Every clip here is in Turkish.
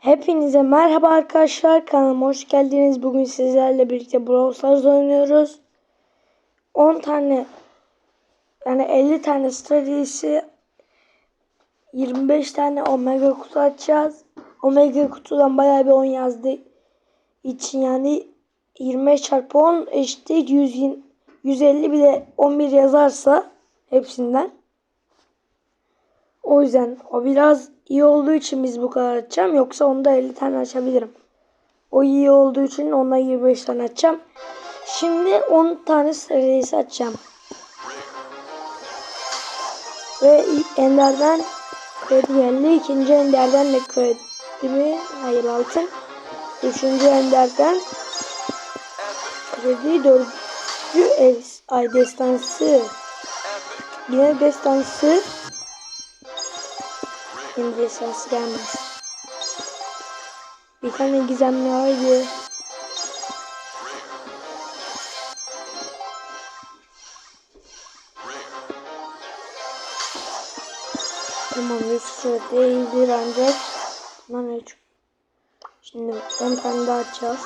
Hepinize merhaba arkadaşlar kanalıma hoş geldiniz. Bugün sizlerle birlikte Brawl Stars oynuyoruz. 10 tane yani 50 tane stratejisi 25 tane omega kutu açacağız. Omega kutudan bayağı bir 10 yazdı için yani 25 çarpı 10 eşittir 100, 150 bir de 11 yazarsa hepsinden. O yüzden o biraz iyi olduğu için biz bu kadar açacağım. Yoksa onda 50 tane açabilirim. O iyi olduğu için onda 25 tane açacağım. Şimdi 10 tane serisi açacağım. Ve Ender'den kredi geldi. İkinci Ender'den de kredi mi? Hayır altın. Üçüncü Ender'den kredi. Dördüncü ay destansı. Yine destansı. Şimdi ses gelmez. Bir tane gizemli haydi. Tamam Yusuf'a değildir ancak. Lan ne çok. Şimdi 10 tane daha açacağız.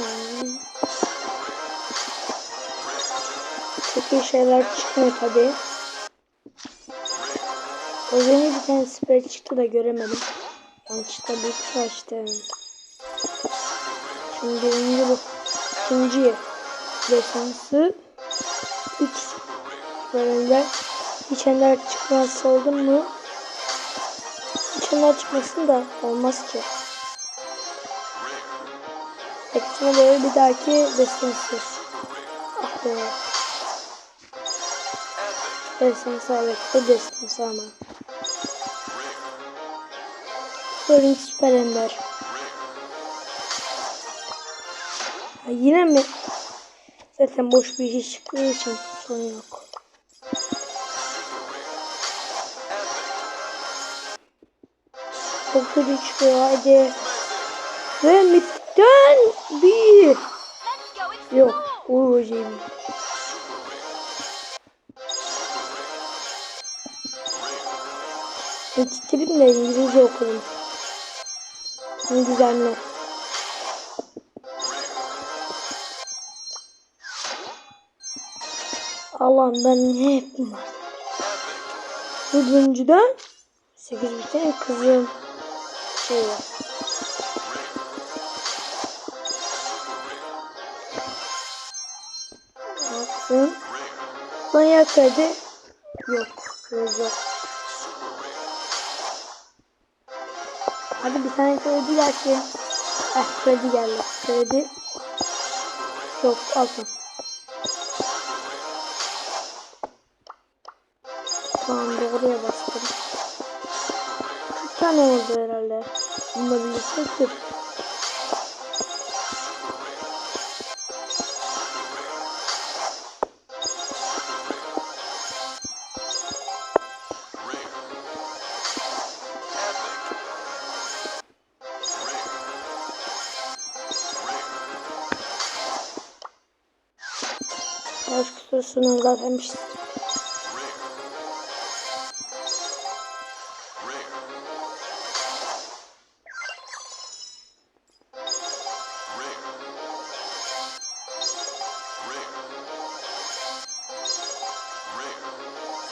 İyi şeyler çıkmıyor tabi. O yeni bir tane sprey çıktı da göremedim. Yanlışlıkla kutu açtım. Şimdi birinci bu. İkinci desansı. Üç bölümde hiç ender çıkmazsa oldu mu? Hiç ender çıkmasın da olmaz ki. Hepsine böyle bir dahaki destansı. Ah be. Destansı evet bu destansı ama. Sorun süper ender. Ha, yine mi? Zaten boş bir iş çıktığı için sorun yok. Çok kötü çıkıyor hadi. Ve midden bir. Yok Uğur hocayım. Bitireyim de İngilizce güzel mi? Allah'ım ben ne yapayım? Dördüncüden 8 bir tane kızım şey var. Manyak hadi. Yok. Kız yok. Hadi bir tane kredi gelsin. Eh kredi geldi. Kredi. Yok alsın. Tamam doğruya bastım. 40 tane oldu herhalde. Bununla birlikte 40. Savaş kutusundan zaten bir şey.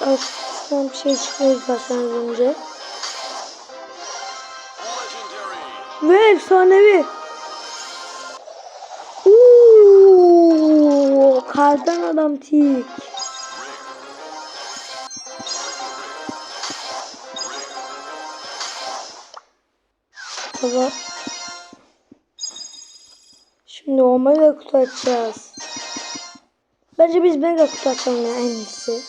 Az önce. Ve efsanevi. Kardan adam tik. Baba. Şimdi o mega kutu açacağız. Bence biz mega kutu açalım ya en iyisi.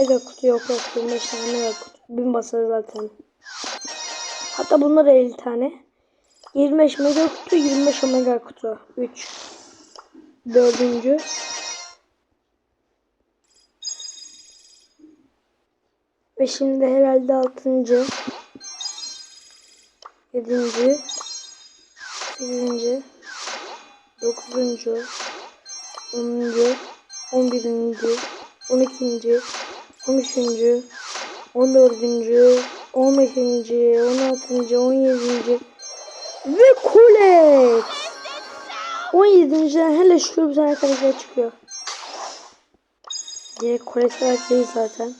Mega kutu yok yok. 25 tane mega kutu. Bin basar zaten. Hatta bunlar 50 tane. 25 mega kutu, 25 omega kutu. 3. Dördüncü. Ve şimdi herhalde altıncı. Yedinci. Sekizinci. dokuzuncu, onuncu, on birinci, on ikinci, on üçüncü, on dördüncü, on beşinci, on altıncı, on yedinci ve Colette. 17.den hele şükür bir tane karakter çıkıyor. Direkt Colette değil zaten.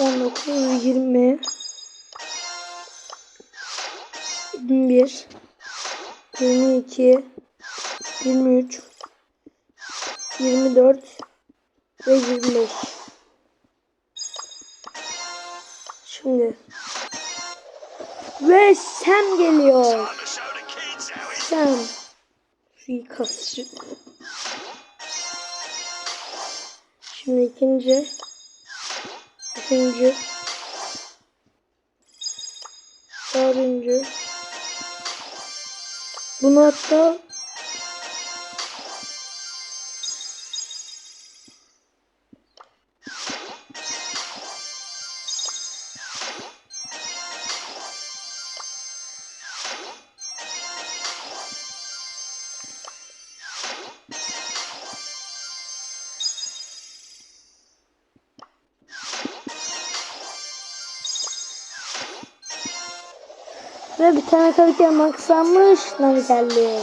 19, 20, 21, 22, 23, 24 ve 25. ve Sam geliyor. Sam suikastçı. Şimdi ikinci, üçüncü, dördüncü. Bunu hatta Ve bir tane karakter maksanmış. Nani geldi.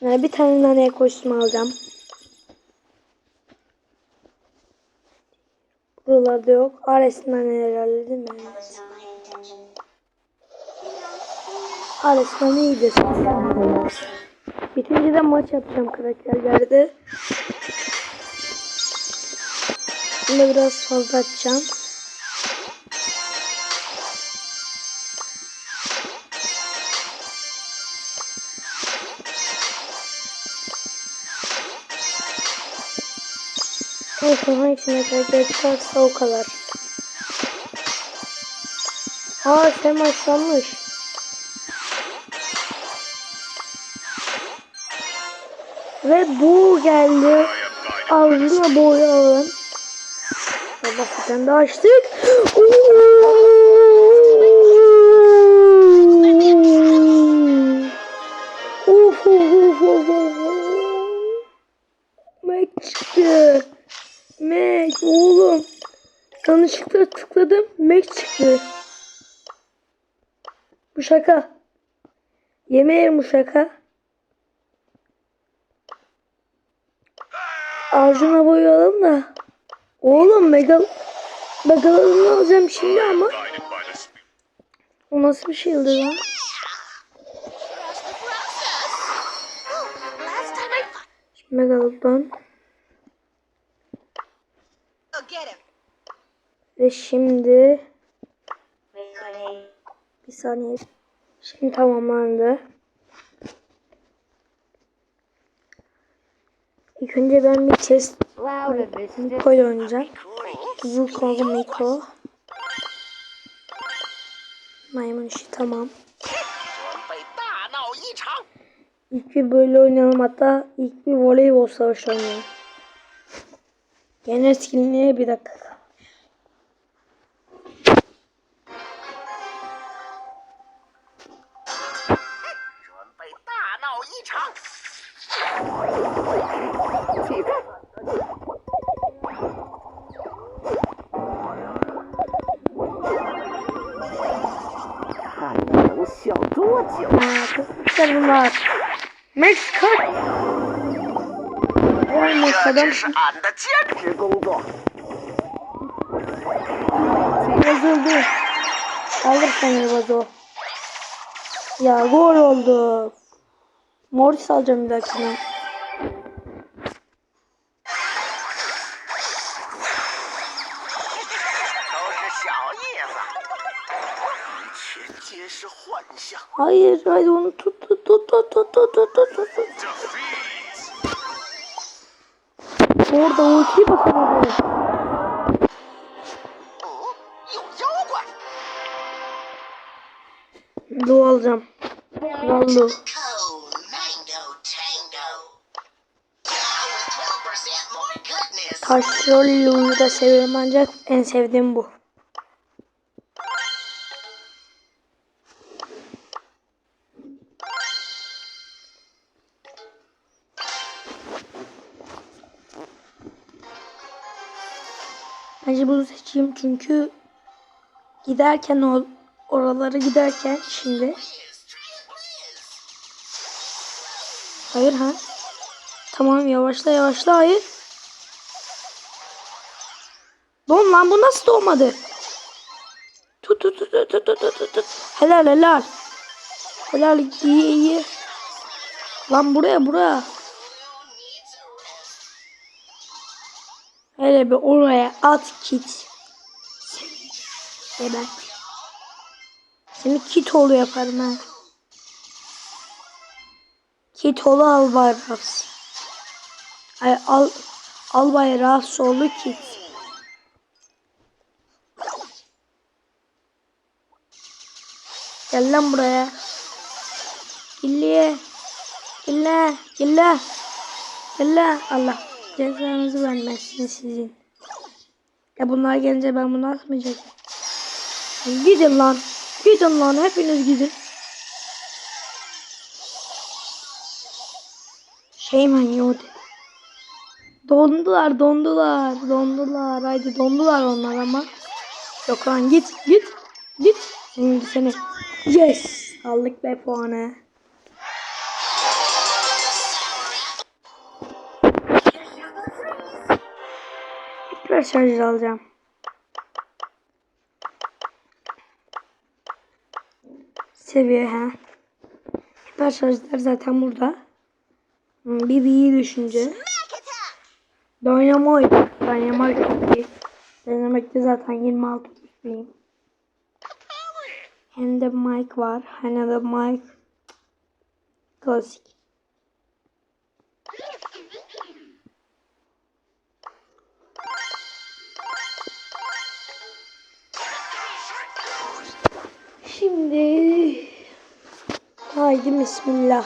Yani bir tane naneye koştum alacağım. Buralarda yok. Ares naneler herhalde değil mi? Evet. Ares nane iyidir. Bitince de maç yapacağım karakterlerde. Şimdi biraz fazla açacağım. Son hangisine karakter çıkarsa o kadar. Aa sen başlamış. Ve bu geldi. Ağzına boyu alın. Allah bir daha açtık. Of of of of. Mac çıktı. Mac oğlum. Yanlışlıkla tıkladım. Mac çıktı. Bu şaka. Yemeğim bu şaka. Ağzına boyayalım da. Oğlum megal megalodonu alacağım şimdi ama. O nasıl bir şeydi lan? Megalodon. Ve şimdi bir saniye. Şimdi tamamlandı. İlk önce ben bir chest Miko ile oynayacağım. Vulkan Miko. Maymun işi tamam. İlk bir böyle oynayalım hatta ilk bir voleybol savaşı oynayalım. Gene skinliğe bir dakika. Meksikalılar bunlar. Meksika. Vay Meksika'dan. Yazıldı. Alır seni Vazo. Ya gol oldu. Morris alacağım bir dakika. Hayır hayır onu tut tut tut tut tut tut Lu alacağım. Vallu. Taşrol Lu'yu da seviyorum ancak en sevdiğim bu. Bence bunu seçeyim çünkü giderken o oralara giderken şimdi Hayır ha. Tamam yavaşla yavaşla hayır. Don lan bu nasıl doğmadı? Tut tut tut tut tut tut tut tut. Helal helal. Helal iyi iyi. Lan buraya buraya. Hele bir oraya at kit. Gebert. Seni kit oğlu yaparım ha. Kit oğlu albay Rafs. Ay al albay Rafs oğlu kit. Gel lan buraya. Gilliye. Gille. Gille. Gille. Allah cezanızı vermesin sizin. Ya bunlar gelince ben bunu atmayacağım. Gidin lan. Gidin lan. Hepiniz gidin. Şeyman Yodi. Dondular, dondular, dondular. Haydi dondular onlar ama. Yok lan git, git, git. Şimdi seni. Yes. Aldık be puanı. Tekrar şarj alacağım. Seviye ha. Hiper şarjlar zaten burada. Hmm, Bir iyi düşünce. Dynamite. Dynamite çok iyi. Dynamite'de zaten 26 güçlüyüm. Hem de Mike var. Hani de Mike. Klasik. Şimdi haydi bismillah.